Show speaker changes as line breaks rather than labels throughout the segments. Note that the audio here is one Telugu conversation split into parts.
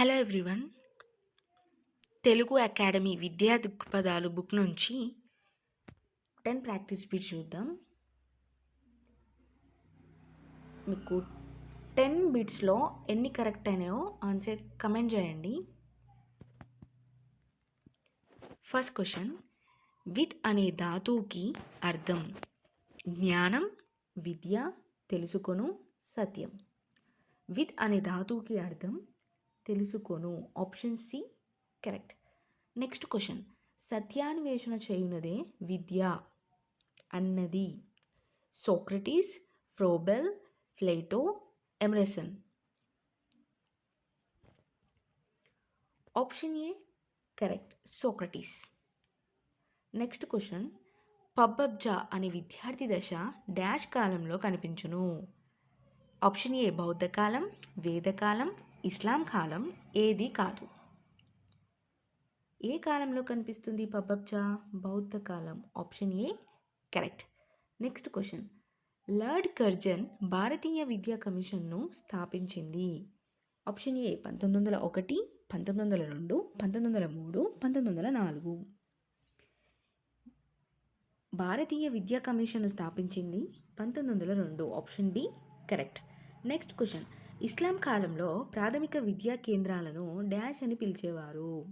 Hello everyone. తెలుగు అకాడమీ విద్యా దృక్పథాలు బుక్ నుంచి టెన్ ప్రాక్టీస్ బిట్ చూద్దాం. మీకు టెన్ బిట్స్లో ఎన్ని కరెక్ట్ అయినాయో ఆన్సర్ కమెంట్ చేయండి. First question. విత్ అనే ధాతువుకి అర్థం జ్ఞానం విద్య తెలుసుకొను సత్యం. విత్ అనే ధాతువుకి అర్థం తెలుసుకొను. Option C correct next question సత్యాన్వేషణ చేయునదే విద్య అన్నది. Socrates Froebel Plato Emerson option A correct Socrates next question పబ్బబ్జా అనే విద్యార్థి దశ డాష్ కాలంలో కనిపించును. ఆప్షన్ ఏ బౌద్ధ కాలం వేదకాలం ఇస్లాం కాలం ఏది కాదు. ఏ కాలంలో కనిపిస్తుంది పబ్బబ్జా బౌద్ధ కాలం? Option A correct. Next question. Lord Curzon భారతీయ విద్యా కమిషన్ను స్థాపించింది. ఆప్షన్ ఏ పంతొమ్మిది వందల ఒకటి పంతొమ్మిది వందల రెండు పంతొమ్మిది వందల మూడు పంతొమ్మిది వందల నాలుగు. భారతీయ విద్యా కమిషన్ను స్థాపించింది పంతొమ్మిది వందల రెండు. Option B correct. Next question. ఇస్లాం కాలంలో ప్రాథమిక విద్యా కేంద్రాలను డాష్ అని పిలిచేవారు.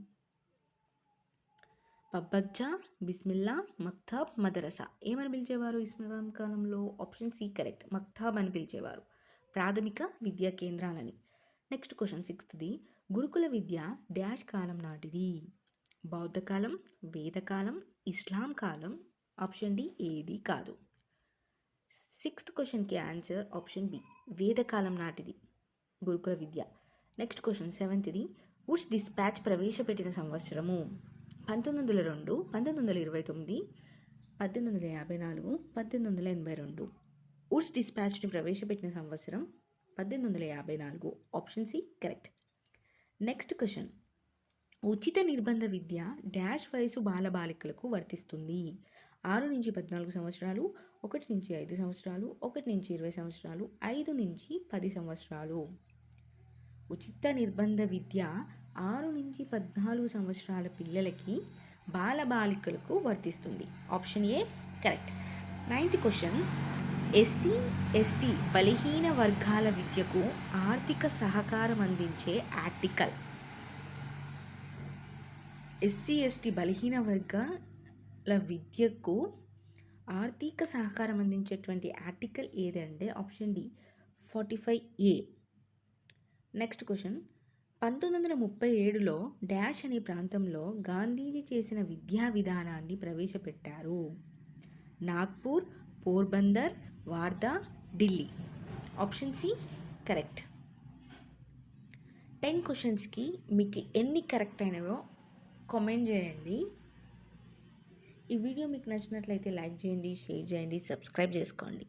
పబ్బజ్జా బిస్మిల్లా మక్తాబ్ మదరసా ఏమని పిలిచేవారు? ఇస్లాం కాలంలో ఆప్షన్ సి కరెక్ట్ మక్తాబ్ అని పిలిచేవారు. ప్రాథమిక విద్యా కేంద్రాలని. నెక్స్ట్ క్వశ్చన్ సిక్స్త్ది గురుకుల విద్య డాష్ కాలం నాటిది. బౌద్ధకాలం వేదకాలం ఇస్లాం కాలం ఆప్షన్ డి ఏది కాదు. సిక్స్త్ క్వశ్చన్కి ఆన్సర్ ఆప్షన్ బి వేదకాలం నాటిది. గురుకుల విద్య. నెక్స్ట్ క్వశ్చన్ సెవెంత్ది వుడ్స్ డిస్పాచ్ ప్రవేశపెట్టిన సంవత్సరము. పంతొమ్మిది వందల రెండు పంతొమ్మిది వందల ఇరవై తొమ్మిది పద్దెనిమిది వందల యాభై నాలుగు పద్దెనిమిది వందల ఎనభై రెండు. వుడ్స్ డిస్పాచ్ని ప్రవేశపెట్టిన సంవత్సరం పద్దెనిమిది వందల యాభై నాలుగు. Option C correct next question ఉచిత నిర్బంధ విద్య డాష్ వయసు బాలబాలికలకు వర్తిస్తుంది. ఆరు నుంచి పద్నాలుగు సంవత్సరాలు ఒకటి నుంచి ఐదు సంవత్సరాలు ఒకటి నుంచి ఇరవై సంవత్సరాలు ఐదు నుంచి పది సంవత్సరాలు. ఉచిత నిర్బంధ విద్య ఆరు నుంచి పద్నాలుగు సంవత్సరాల పిల్లలకి బాలబాలికలకు వర్తిస్తుంది. Option A correct ninth question SC ST బలహీన వర్గాల విద్యకు ఆర్థిక సహకారం అందించే ఆర్టికల్. ఎస్సీ ఎస్టీ బలహీన వర్గాల విద్యకు ఆర్థిక సహకారం అందించేటువంటి ఆర్టికల్ ఏదంటే option D forty five A next question పంతొమ్మిది వందల ముప్పై ఏడులో డాష్ అనే ప్రాంతంలో గాంధీజీ చేసిన విద్యా విధానాన్ని ప్రవేశపెట్టారు. Nagpur Porbandar Wardha Delhi. Option C correct ten క్వశ్చన్స్కి మీకు ఎన్ని కరెక్ట్ అయినాయో కామెంట్ చేయండి. ఈ వీడియో మీకు నచ్చినట్లయితే లైక్ చేయండి షేర్ చేయండి సబ్స్క్రైబ్ చేసుకోండి.